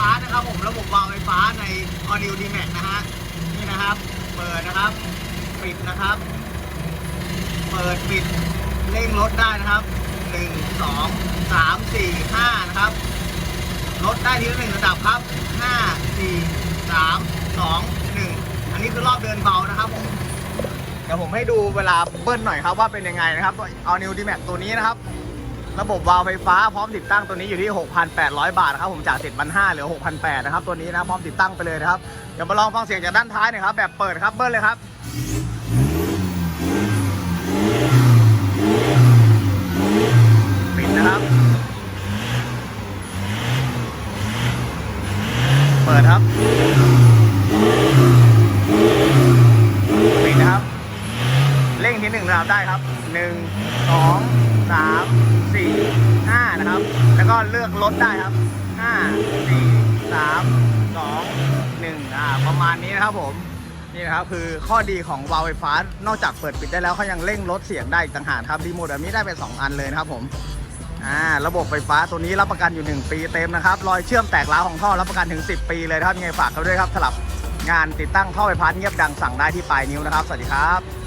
ฟ้านะครับผมระบบวาล์วไฟฟ้าใน a u d i o d m a x นะฮะนี่นะครับ เปิดนะครับ ปิดนะครับ เปิดปิดเร่งรถได้นะครับหนึ่งสองสามสี่ห้านะครับลดได้ทีละหนึ่งระดับครับห้าสี่สามสองหนึ่งอันนี้คือรอบเดินเบานะครับผมเดี๋ยวผมให้ดูเวลาเบิ้ลหน่อยครับว่าเป็นยังไงนะครับเอานิวดีแม็ตัวนี้นะครับ ระบบวาล์วไฟฟ้าพร้อมติดตั้งตัวนี้อยู่ที่ 6,800 บาทนะครับผมจาก7,500เหลือ 6,800นะครับตัวนี้นะพร้อมติดตั้งไปเลยนะครับเดี๋ยวมาลองฟังเสียงจากด้านท้ายหน่อยครับแบบเปิดครับเบิ้ลเลยครับปิดนะครับ เปิดครับปิดนะครับเร่งที่หนึ่งระดับได้ครับหนึ่งสองสามสี่ห้านะครับ แล้ว ก็เลือกลดได้ครับห้าสี่สามสองหนึ่งอ่าประมาณนี้นะครับผม นี่นะครับคือข้อดีของวาล์วไฟฟ้านอกจากเปิดปิดได้แล้วเขายังเร่งลดเสียงได้อีกต่างหากครับรีโมทแบบนี้ได้เป็น2อันเลยนะครับผมอ่าระบบไฟฟ้าตัวนี้รับประกันอยู่ 1 ปีเต็มนะครับรอยเชื่อมแตกร้าวของท่อรับประกันถึง 10 ปีเลยนะครับไงฝากเขาด้วยครับสำหรับงานติดตั้งท่อไฟฟ้าเงียบดังสั่งได้ที่ปลายนิ้วนะครับ สวัสดีครับ